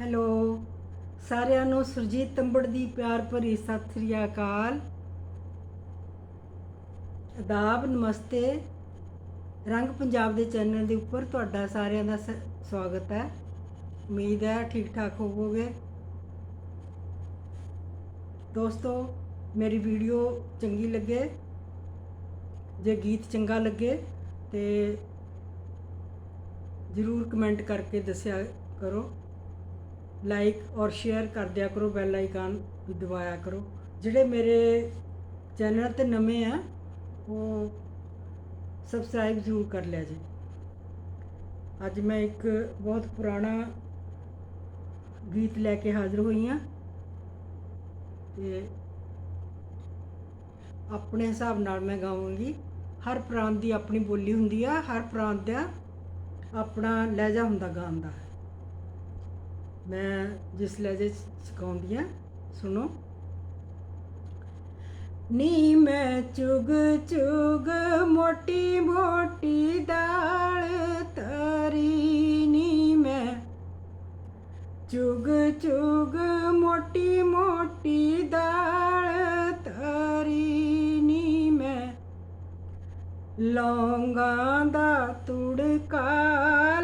Hello. ਸਾਰਿਆਂ ਨੂੰ ਸੁਰਜੀਤ ਤੰਬੜ ਦੀ ਪਿਆਰ ਭਰੀ ਸਤਿ ਸ੍ਰੀ ਅਕਾਲ। ਅਦਾਬ, ਨਮਸਤੇ। ਰੰਗ ਪੰਜਾਬ ਦੇ ਚੈਨਲ ਦੇ ਉੱਪਰ ਤੁਹਾਡਾ ਸਾਰਿਆਂ ਦਾ ਸ- ਸਵਾਗਤ ਹੈ। ਉਮੀਦ ਹੈ ਠੀਕ ਠਾਕ ਹੋਵੋਗੇ। ਦੋਸਤੋ, ਮੇਰੀ ਵੀਡੀਓ ਚੰਗੀ ਲੱਗੇ, ਜੇ ਗੀਤ ਚੰਗਾ ਲੱਗੇ, ਤੇ ਜਰੂਰ ਕਮੈਂਟ ਕਰਕੇ ਦੱਸਿਆ ਕਰੋ। ਲਾਈਕ ਔਰ ਸ਼ੇਅਰ ਕਰ ਦਿਆ ਕਰੋ ਬੈਲ ਆਈਕਨ ਵੀ ਦਬਾਇਆ ਕਰੋ। ਜਿਹੜੇ ਮੇਰੇ ਚੈਨਲ ਤੇ ਨਵੇਂ ਆ, ਉਹ ਸਬਸਕ੍ਰਾਈਬ ਜ਼ਰੂਰ ਕਰ ਲਿਆ ਜੀ। ਅੱਜ ਮੈਂ ਇੱਕ ਬਹੁਤ ਪੁਰਾਣਾ ਗੀਤ ਲੈ ਕੇ ਹਾਜ਼ਰ ਹੋਈ ਹਾਂ। ਤੇ ਆਪਣੇ ਹਿਸਾਬ ਨਾਲ ਮੈਂ ਗਾਵਾਂਗੀ ਹਰ ਪ੍ਰਾਂਤ ਦੀ ਆਪਣੀ ਬੋਲੀ ਹੁੰਦੀ ਆ, ਹਰ ਪ੍ਰਾਂਤ ਦਾ ਆਪਣਾ ਲਹਿਜਾ ਹੁੰਦਾ ਗਾਉਣ ਦਾ। ਮੈਂ ਜਿਸ ਲਹਿਜੇ ਸਿਖਾਉਂਦੀ ਆ ਸੁਣੋ। ਨੀ ਮੈਂ ਚੁਗ ਚੁਗ ਮੋਟੀ ਮੋਟੀ ਦਾਲ ਤਰੀ ਨੀ ਮੈਂ ਚੁਗ ਚੁਗ ਮੋਟੀ ਮੋਟੀ ਦਾਲ ਤਰੀ ਨੀ ਮੈਂ ਲੌਂਗਾਂ ਦਾ ਤੁੜਕਾ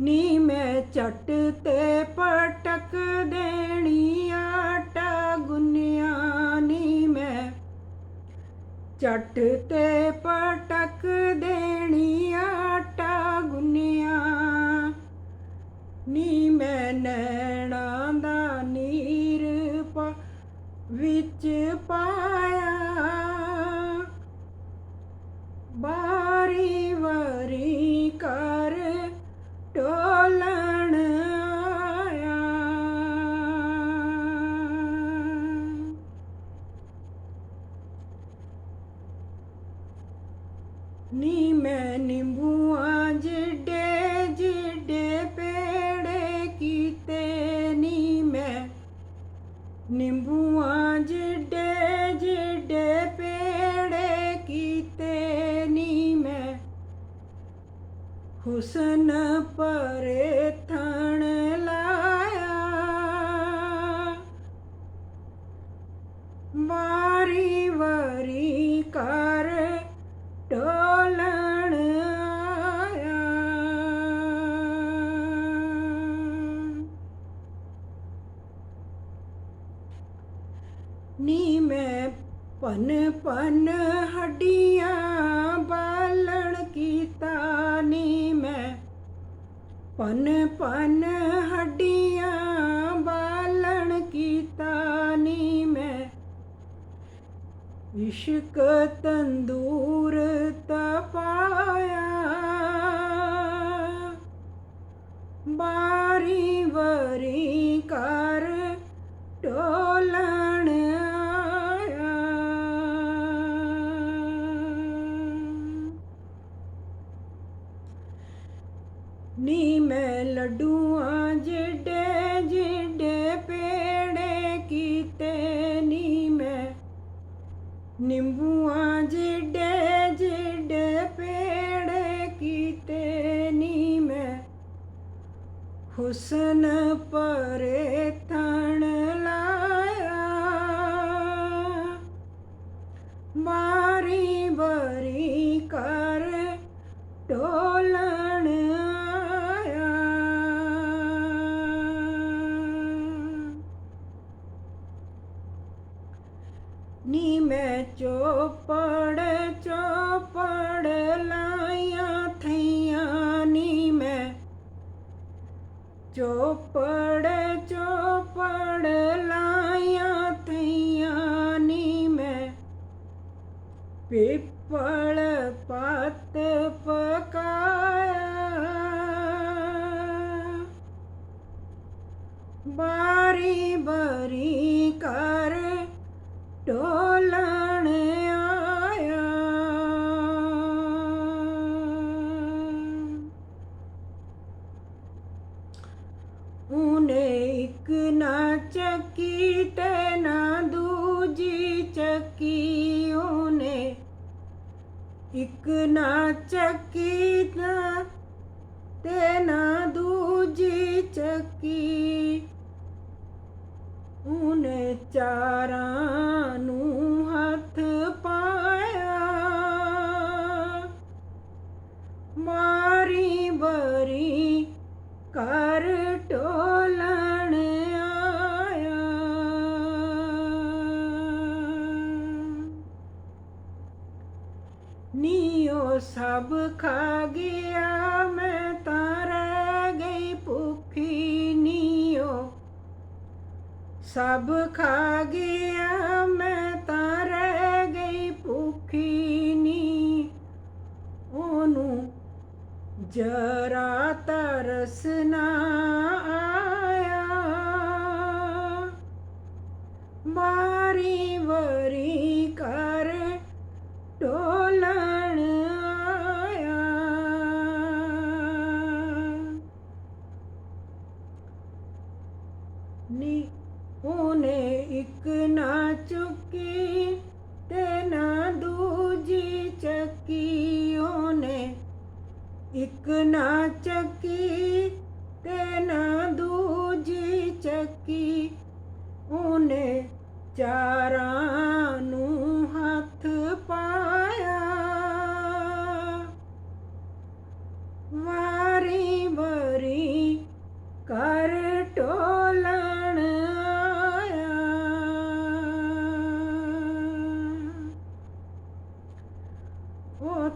ਨੀ ਮੈਂ ਚੱਟ ਤੇ ਪਟਕ ਦੇਣੀ ਆਟਾ ਗੁੰਨਿਆ ਨੀ ਮੈਂ ਚੱਟ ਤੇ ਪਟਕ ਦੇਣੀ ਮੈਂ ਨਿੰਬੂਆਂ ਜਿੱਡੇ ਜਿੱਡੇ ਪੇੜੇ ਕੀਤੇ ਨੀ ਮੈਂ। ਨਿੰਬੂਆਂ ਜਿੱਡੇ ਜਿੱਡੇ ਪੇੜੇ ਕੀਤੇ ਨੀ ਮੈਂ। ਹੁਸਨ ਪਰੇ ਥਣ पन पन हड्डियां बालण की तानी में। पन पन हड्डियां बालण की तानी में। इश्क तंदूर तपा ਨੀ ਮੈਂ ਲੱਡੂਆਂ ਜਿੱਡੇ ਜਿੱਡੇ ਪੇੜੇ ਕੀਤੇ, ਨੀ ਮੈਂ ਨਿੰਬੂਆਂ ਜਿੱਡੇ ਜਿੱਡੇ ਪੇੜੇ ਕੀਤੇ, ਨੀ ਮੈਂ ਹੁਸਨ ਪਰੇ ਤਣ ਲਾਇਆ। ਮਾਰੀ ਬਰੀ ਕਰ ਢੋਲਣ ਚੋਪੜ ਚੋਪੜ ਲਾਈਆਂ ਥਈਆਂ ਨੀ ਮੈਂ। ਪਿੱਪਲ ਇੱਕ ਨਾ ਚੱਕੀ ਤੇ ਨਾ ਦੂਜੀ ਚੱਕੀ ਉਹਨੇ ਇੱਕ ਨਾ ਚੱਕੀ ਨਾ ਤੇ ਨਾ ਦੂਜੀ ਚੱਕੀ। ਉਹਨੇ ਚਾਰਾਂ ਨੂੰ ਨੀਓ ਸਭ ਖਾ ਗਿਆ, ਮੈਂ ਤਾਂ ਰਹਿ ਗਈ ਭੁੱਖੀ ਉਹ ਸਭ ਖਾ ਗਿਆ, ਮੈਂ ਤਾਂ ਰਹਿ ਗਈ ਭੁੱਖੀ ਨੀ ਉਹਨੂੰ ਜਰਾ ਤਰਸ ਨਾ ਆਇਆ। ਮਾਰੀ ਵਰੀ ਇੱਕ ਨਾ ਚੱਕੀ ਤੇ ਨਾ ਦੂਜੀ ਚੱਕੀ। ਉਹਨੇ ਚਾਰਾਂ ਨੂੰ ਹੱਥ ਪਾ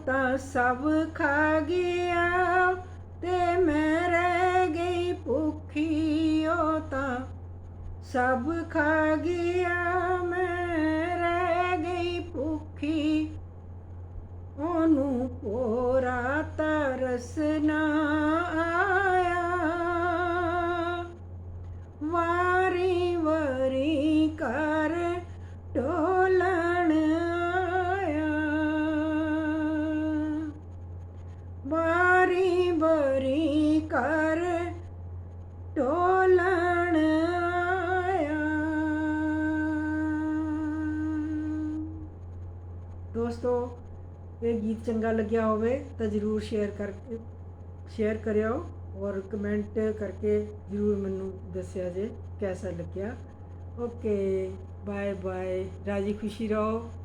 ਤਾਂ ਸਭ ਖਾ ਗਿਆ ਤੇ ਮੈਂ ਰਹਿ ਗਈ ਭੁੱਖੀ ਉਹ ਤਾਂ ਸਭ ਖਾ ਗਿਆ ਦੋਸਤੋ, ਇਹ ਗੀਤ ਚੰਗਾ ਲੱਗਿਆ ਹੋਵੇ ਤਾਂ ਜਰੂਰ ਸ਼ੇਅਰ ਕਰਕੇ ਸ਼ੇਅਰ ਕਰਿਓ ਔਰ ਕਮੈਂਟ ਕਰਕੇ ਜਰੂਰ ਮੈਨੂੰ ਦੱਸਿਆ ਜੇ ਕੈਸਾ ਲੱਗਿਆ। ਓਕੇ ਬਾਏ ਬਾਏ ਰਾਜੀ ਖੁਸ਼ੀ ਰਹੋ।